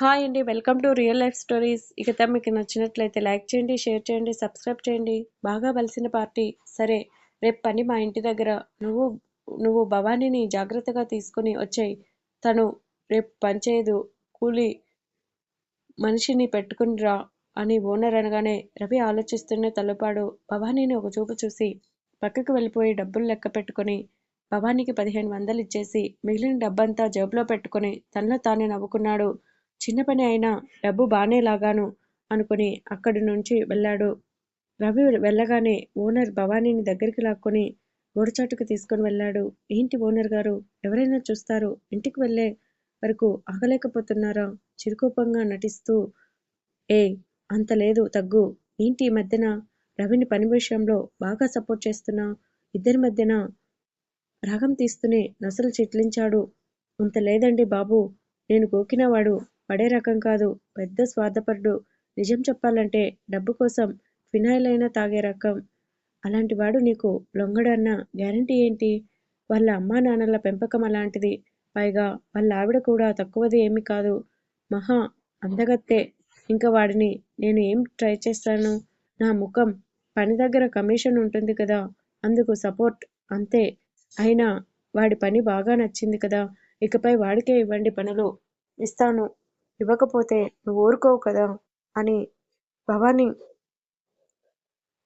Hi అండి welcome to real life stories. ఇక మీకు నచ్చినట్లయితే లైక్ చేయండి షేర్ చేయండి సబ్స్క్రైబ్ చేయండి. బాగా బలిసిన పార్టీ. సరే రేపు పని మా ఇంటి దగ్గర. నువ్వు నువ్వు భవానీని జాగ్రత్తగా తీసుకుని వచ్చాయి. తను రేపు పనిచేయదు కూలి మనిషిని పెట్టుకుని రా అని ఓనర్ అనగానే రవి ఆలోచిస్తూనే తలపాడు. భవానీని ఒక చూపు చూసి పక్కకు వెళ్ళిపోయి డబ్బులు లెక్క పెట్టుకొని భవానీకి పదిహేను వందలు ఇచ్చేసి మిగిలిన డబ్బంతా జేబులో పెట్టుకొని తనలో తానే నవ్వుకున్నాడు. చిన్న పని అయినా డబ్బు బానే లాగాను అనుకుని అక్కడి నుంచి వెళ్ళాడు. రవి వెళ్ళగానే ఓనర్ భవానీని దగ్గరికి లాక్కొని గోడచాటుకు తీసుకుని వెళ్ళాడు. ఏంటి ఓనర్ గారు? ఎవరైనా చూస్తారు? ఇంటికి వెళ్ళే వరకు ఆగలేకపోతున్నారా? చిరుకోపంగా నటిస్తూ ఏ అంత లేదు తగ్గు. ఏంటి ఈ మధ్యన? రవిని పని విషయంలో బాగా సపోర్ట్ చేస్తున్నా ఇద్దరి మధ్యన రాగం తీస్తూనే నసలు చిట్లించాడు. అంత లేదండి బాబు. నేను గోకినవాడు. పడే రకం కాదు. పెద్ద స్వార్థపరుడు. నిజం చెప్పాలంటే డబ్బు కోసం ఫినాయిల్ అయినా తాగే రకం. అలాంటి వాడు నీకు లొంగడన్న గ్యారంటీ ఏంటి? వాళ్ళ అమ్మా నాన్నల పెంపకం అలాంటిది. పైగా వాళ్ళ ఆవిడ కూడా తక్కువది ఏమీ కాదు. మహా అందగత్తే. ఇంకా వాడిని నేను ఏం ట్రై చేస్తాను? నా ముఖం పని దగ్గర కమిషన్ ఉంటుంది కదా. అందుకు సపోర్ట్ అంతే. అయినా వాడి పని బాగా నచ్చింది కదా. ఇకపై వాడికే ఇవ్వండి పనులు. ఇస్తాను. ఇవ్వకపోతే నువ్వు ఊరుకోవు కదా? అని భవానీ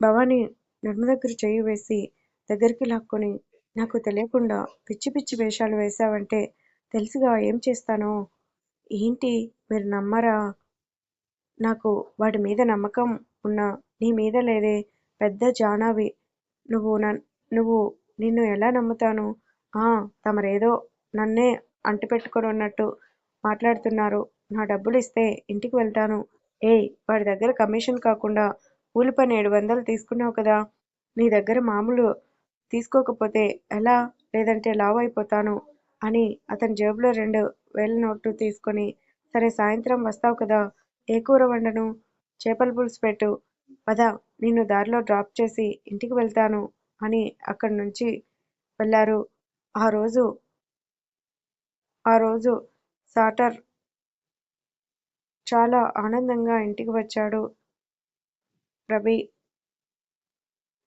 భవానీ నడుము దగ్గర చేయి వేసి దగ్గరికి లాక్కొని నాకు తెలియకుండా పిచ్చి పిచ్చి వేషాలు వేశావంటే తెలుసుగా ఏం చేస్తానో? ఏంటి మీరు నమ్మరా? నాకు వాడి మీద నమ్మకం ఉన్నా నీ మీద లేదే పెద్ద జానావి. నువ్వు నువ్వు నిన్ను ఎలా నమ్ముతాను? ఆ తమరేదో నన్నే అంటిపెట్టుకొని ఉన్నట్టు మాట్లాడుతున్నారు. నా డబ్బులు ఇస్తే ఇంటికి వెళ్తాను. ఏయ్ వాడి దగ్గర కమిషన్ కాకుండా కూలి పని ఏడు వందలు తీసుకున్నావు కదా. నీ దగ్గర మామూలు తీసుకోకపోతే ఎలా? లేదంటే లావు అయిపోతాను అని అతని జేబులో రెండు వేల నోటు తీసుకొని సరే సాయంత్రం వస్తావు కదా ఏ కూర వండను? చేపల పులుసు పెట్టు. పద నిన్ను దారిలో డ్రాప్ చేసి ఇంటికి వెళ్తాను అని అక్కడి నుంచి వెళ్ళారు. ఆ రోజు ఆ రోజు సాటర్ చాలా ఆనందంగా ఇంటికి వచ్చాడు. రవి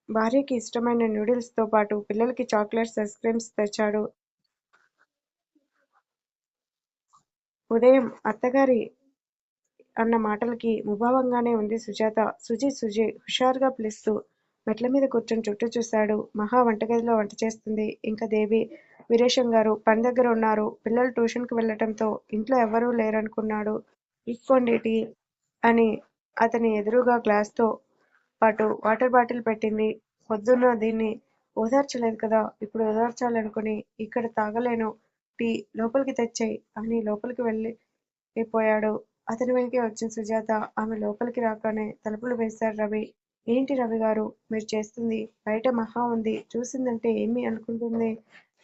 భార్యకి ఇష్టమైన నూడిల్స్తో పాటు పిల్లలకి చాక్లెట్స్ ఐస్ క్రీమ్స్ తెచ్చాడు. ఉదయం అత్తగారి అన్న మాటలకి ముభావంగానే ఉంది సుజాత. సుజి సుజి హుషారుగా పిలుస్తూ మెట్ల మీద కూర్చొని చుట్టూ చూశాడు. మహా వంటగదిలో వంట చేస్తుంది. ఇంకా దేవి వీరేశం గారు పని దగ్గర ఉన్నారు. పిల్లలు ట్యూషన్కి వెళ్ళటంతో ఇంట్లో ఎవరూ లేరనుకున్నాడు. ఇక్కోండి టీ అని అతని ఎదురుగా గ్లాస్తో పాటు వాటర్ బాటిల్ పెట్టింది. పొద్దున్న దీన్ని ఓదార్చలేదు కదా ఇప్పుడు ఓదార్చాలనుకుని ఇక్కడ తాగలేను. టీ లోపలికి తెచ్చాయి అని లోపలికి వెళ్ళిపోయాడు. అతని వెనకే వచ్చిన సుజాత ఆమె లోపలికి రాగానే తలుపులు వేశారు రవి. ఏంటి రవి గారు మీరు చేస్తుంది? బయట మహా ఉంది. చూసిందంటే ఏమి అనుకుంటుంది?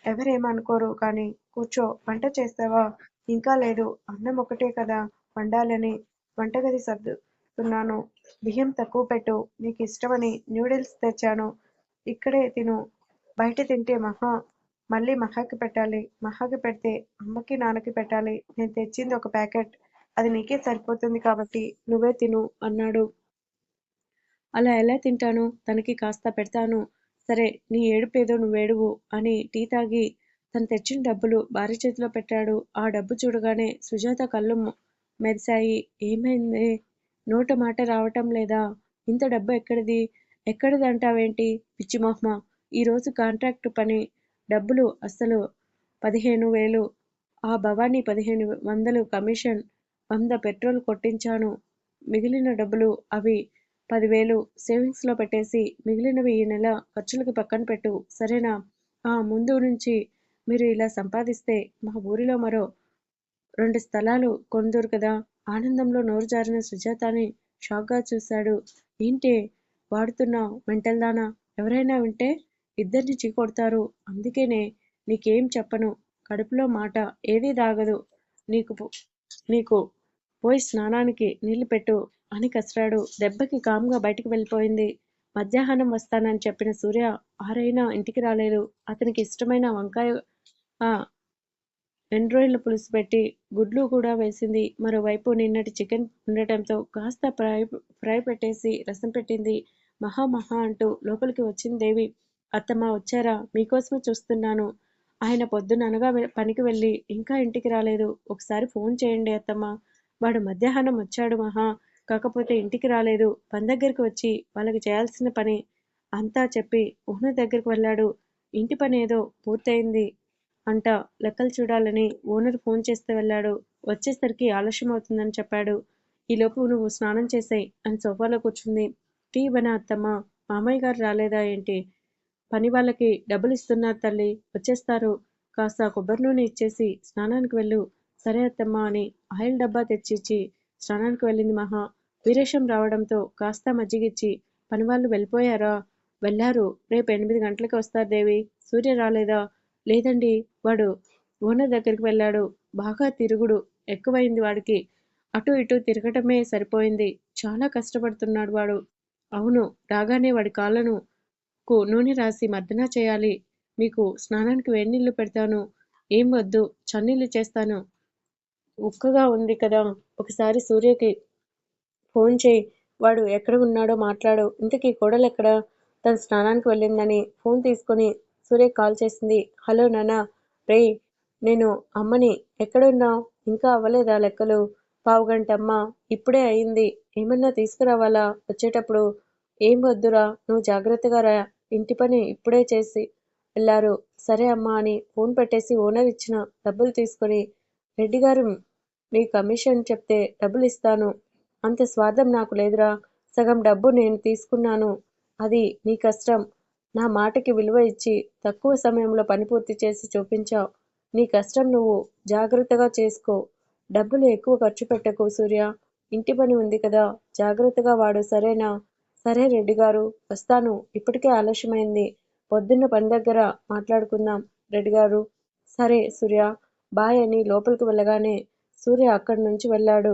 ఎవరేమనుకోరు కానీ కూర్చో వంట చేస్తావా? ఇంకా లేదు అన్నం ఒకటే కదా. వండాలని వంటగది సర్దుతున్నాను. బియ్యం తక్కువ పెట్టు నీకు ఇష్టమని న్యూడిల్స్ తెచ్చాను. ఇక్కడే తిను. బయట తింటే మహా మళ్ళీ మహాకి పెట్టాలి. మహాకి పెడితే అమ్మకి నాన్నకి పెట్టాలి. నేను తెచ్చింది ఒక ప్యాకెట్. అది నీకే సరిపోతుంది కాబట్టి నువ్వే తిను అన్నాడు. అలా ఎలా తింటాను? తనకి కాస్త పెడతాను. సరే నీ ఏడుపేదో నువ్వేడువు అని టీ తాగి తను తెచ్చిన డబ్బులు భార్య చేతిలో పెట్టాడు. ఆ డబ్బు చూడగానే సుజాత కళ్ళు మెరిశాయి. ఏమైంది? నోట మాట రావటం లేదా? ఇంత డబ్బు ఎక్కడిది? ఎక్కడిది అంటావేంటి పిచ్చి మొహమా. ఈరోజు కాంట్రాక్టు పని. డబ్బులు అస్సలు పదిహేను వేలు. ఆ భవానీ పదిహేను వందలు కమిషన్. వంద పెట్రోల్ కొట్టించాను. మిగిలిన డబ్బులు అవి పదివేలు. సేవింగ్స్లో పెట్టేసి మిగిలినవి ఈ నెల ఖర్చులకు పక్కన పెట్టు. సరేనా? ఆ ముందు నుంచి మీరు ఇలా సంపాదిస్తే మా ఊరిలో మరో రెండు స్థలాలు కొందరు కదా. ఆనందంలో నోరు జారిన సుజాతని షాక్గా చూశాడు. ఏంటే? వాడుతున్నావు మెంటల్దానా ఎవరైనా వింటే ఇద్దరిని చీకొడతారు. అందుకేనే నీకేం చెప్పను. కడుపులో మాట ఏదీ దాగదు. నీకు నీకు పోయి స్నానానికి నీళ్ళు పెట్టు అని కసిరాడు. దెబ్బకి కామ్గా బయటికి వెళ్ళిపోయింది. మధ్యాహ్నం వస్తానని చెప్పిన సూర్య ఆరైనా ఇంటికి రాలేదు. అతనికి ఇష్టమైన వంకాయ ఎండ్రాయిల పులుసు పెట్టి గుడ్లు కూడా వేసింది. మరోవైపు నిన్నటి చికెన్ ఉండటంతో కాస్త ఫ్రై ఫ్రై పెట్టేసి రసం పెట్టింది. మహా మహా అంటూ లోపలికి వచ్చింది దేవి. అత్తమ్మ వచ్చారా? మీకోసమే చూస్తున్నాను. ఆయన పొద్దున అనగా పనికి వెళ్ళి ఇంకా ఇంటికి రాలేదు. ఒకసారి ఫోన్ చేయండి అత్తమ్మ. వాడు మధ్యాహ్నం వచ్చాడు మహా. కాకపోతే ఇంటికి రాలేదు. పని దగ్గరికి వచ్చి వాళ్ళకి చేయాల్సిన పని అంతా చెప్పి ఉహ్న దగ్గరికి వెళ్ళాడు. ఇంటి పని ఏదో పూర్తయింది. అంట లెక్కలు చూడాలని ఓనర్ ఫోన్ చేస్తే వెళ్ళాడు. వచ్చేసరికి ఆలస్యం అవుతుందని చెప్పాడు. ఈలోపు నువ్వు స్నానం చేసాయి అని సోఫాలో కూర్చుంది. టీ ఇవ్వనా అత్తమ్మ మామయ్య గారు రాలేదా ఏంటి? పని వాళ్ళకి డబ్బులు ఇస్తున్నారు తల్లి వచ్చేస్తారు. కాస్త కొబ్బరి నూనె ఇచ్చేసి స్నానానికి వెళ్ళు. సరే అత్తమ్మ అని ఆయిల్ డబ్బా తెచ్చిచ్చి స్నానానికి వెళ్ళింది మహా. వీరేశం రావడంతో కాస్త మజ్జిగిచ్చి పనివాళ్ళు వెళ్ళిపోయారా? వెళ్ళారు. రేపు ఎనిమిది గంటలకి వస్తారు దేవి. సూర్య రాలేదా? లేదండి వాడు ఓనర్ దగ్గరికి వెళ్ళాడు. బాగా తిరుగుడు. ఎక్కువైంది వాడికి. అటు ఇటు తిరగటమే సరిపోయింది. చాలా కష్టపడుతున్నాడు వాడు. అవును రాగానే వాడి కాళ్ళను కు నూనె రాసి మర్దనా చేయాలి. మీకు స్నానానికి వేడినీళ్ళు పెడతాను. ఏం వద్దు చన్నీళ్ళు చేస్తాను. ఉక్కగా ఉంది కదా ఒకసారి సూర్యకి ఫోన్ చేయి. వాడు ఎక్కడ ఉన్నాడో మాట్లాడు. ఇంతకీ కోడలు ఎక్కడ? తను స్నానానికి వెళ్ళిందని ఫోన్ తీసుకొని సూర్య కాల్ చేసింది. హలో నానా రేయ్ నేను అమ్మని ఎక్కడున్నావు? ఇంకా అవ్వలేదా లెక్కలు? పావుగంట అమ్మ ఇప్పుడే అయింది. ఏమన్నా తీసుకురావాలా? వచ్చేటప్పుడు ఏం వద్దురా? నువ్వు జాగ్రత్తగా రా. ఇంటి పని ఇప్పుడే చేసి వెళ్ళారు సరే అమ్మా అని ఫోన్ పెట్టేసి ఓనర్ ఇచ్చిన డబ్బులు తీసుకొని రెడ్డి గారు మీ కమిషన్ చెప్తే డబ్బులు ఇస్తాను. అంత స్వార్థం నాకు లేదురా. సగం డబ్బు నేను తీసుకున్నాను. అది నీ కష్టం. నా మాటకి విలువ ఇచ్చి తక్కువ సమయంలో పని పూర్తి చేసి చూపించావు. నీ కష్టం నువ్వు జాగ్రత్తగా చేసుకో. డబ్బులు ఎక్కువ ఖర్చు పెట్టకు సూర్య. ఇంటి పని ఉంది కదా జాగ్రత్తగా వాడు. సరేనా? సరే రెడ్డి గారు వస్తాను. ఇప్పటికే ఆలస్యమైంది. పొద్దున్న పని దగ్గర మాట్లాడుకుందాం రెడ్డి గారు. సరే సూర్య. బాయ్ అని లోపలికి వెళ్ళగానే సూర్య అక్కడి నుంచి వెళ్ళాడు.